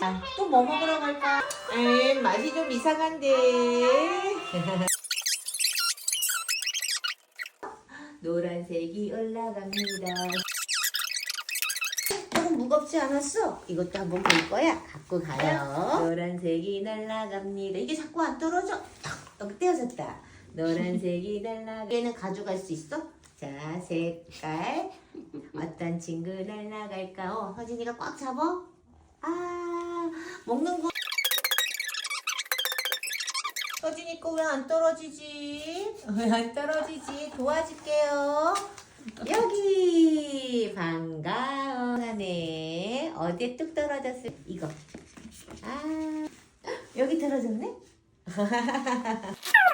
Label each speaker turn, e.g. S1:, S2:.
S1: 자, 또뭐 먹으러 갈까? 에 맛이 좀 이상한데. 노란색이 올라갑니다. 조금 무겁지 않았어? 이것도 한번 볼 거야. 갖고 가요. 노란색이 날아갑니다. 이게 자꾸 안 떨어져. 탁, 여기 떼어졌다. 노란색이 날아가. 얘는 가져갈 수 있어? 자, 색깔. 어떤 친구 날아갈까? 어, 허진이가 꽉 잡아. 아, 먹는 거. 허진이 거 왜 안 떨어지지? 왜 안 떨어지지? 도와줄게요. 여기 반가워 하네 어디에 뚝 떨어졌어 이거 아 여기 떨어졌네